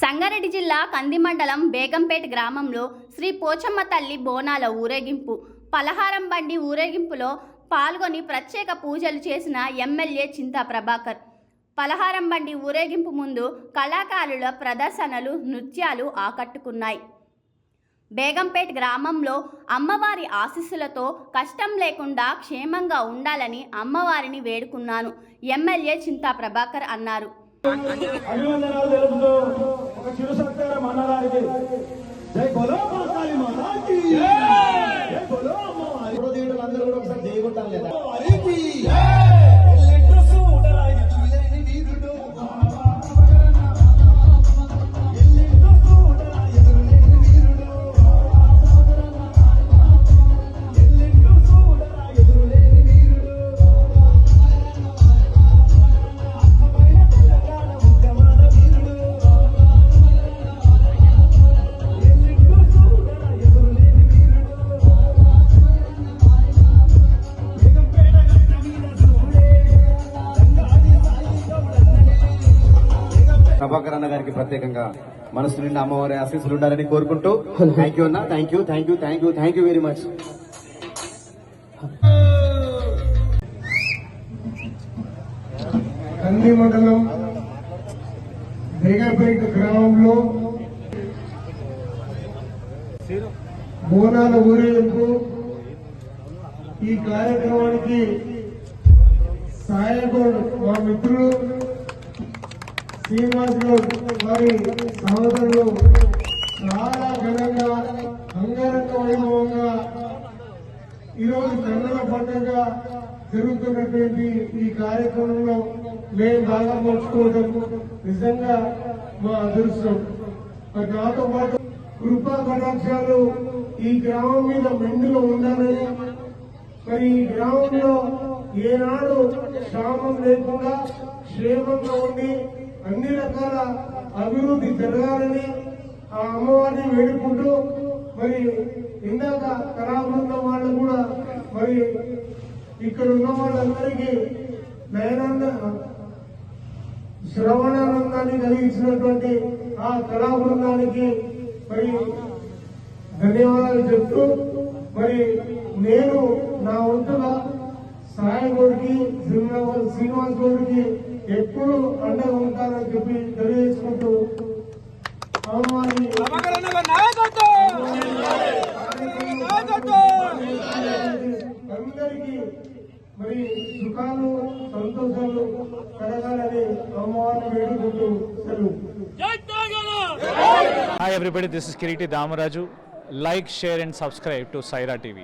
సంగారెడ్డి జిల్లా కందిమండలం బేగంపేట గ్రామంలో శ్రీ పోచమ్మ తల్లి బోనాల ఊరేగింపు. పలహారం బండి ఊరేగింపులో పాల్గొని ప్రత్యేక పూజలు చేసిన ఎమ్మెల్యే చింతా ప్రభాకర్. పలహారం బండి ఊరేగింపు ముందు కళాకారుల ప్రదర్శనలు నృత్యాలు ఆకట్టుకున్నాయి. బేగంపేట్ గ్రామంలో అమ్మవారి ఆశీస్సులతో కష్టం లేకుండా క్షేమంగా ఉండాలని అమ్మవారిని వేడుకున్నాను ఎమ్మెల్యే చింతా ప్రభాకర్ అన్నారు. అభివందనాలు తెలుపుతూ ఒక చిరు సత్కారం అన్నగారికి. జై బోలో. ప్రభాకర్ అన్న గారికి ప్రత్యేకంగా మనసు నిండా అమ్మవారి ఆశీస్సులు ఉండాలని కోరుకుంటూ థ్యాంక్ యూ అన్న thank you thank you thank you thank you very much Kandi మండలం బేగపేట గ్రామంలో బోనాల ఊరేగింపు ఈ కార్యక్రమానికి సాయకుడు మా మిత్రులు శ్రీనివాస్ గౌడ్ వారి సహోదరులు చాలా ఘనంగా అంగరంగ వైభవంగా ఈరోజు కన్నుల పండుగ జరుగుతున్నటువంటి ఈ కార్యక్రమంలో మేము బాగా పంచుకోవడం నిజంగా మా అదృష్టం మరి నాతో పాటు కృపా కటాక్షాలు ఈ గ్రామం మీద మెండుగా ఉండాలని మరి ఈ గ్రామంలో ఏనాడు క్షామం లేకుండా క్షేమంగా ఉండి అన్ని రకాల అభివృద్ధి జరగాలని ఆ అమ్మవారిని వేడుకుంటూ మరి ఇందాక కళాబృందం వాళ్ళు కూడా మరి ఇక్కడ ఉన్న వాళ్ళందరికీ నయనాన్న శ్రవణానందాన్ని కలిగించినటువంటి ఆ కళా బృందానికి మరి ధన్యవాదాలు చెప్తూ మరి నేను నా వంతుగా సాయి గౌడ్కి శ్రీనివాస్ శ్రీనివాస్ గౌడ్కి ఎప్పుడు అండగా ఉంటానని చెప్పి తెలియజేసుకుంటూ అందరికీ మరి సుఖాలు సంతోషాలు కలగాలని అమ్మవారిని వేడుకుంటూ సెలవు. Hi everybody, this is Kiriti Damaraju. Like, share and subscribe to Saira TV.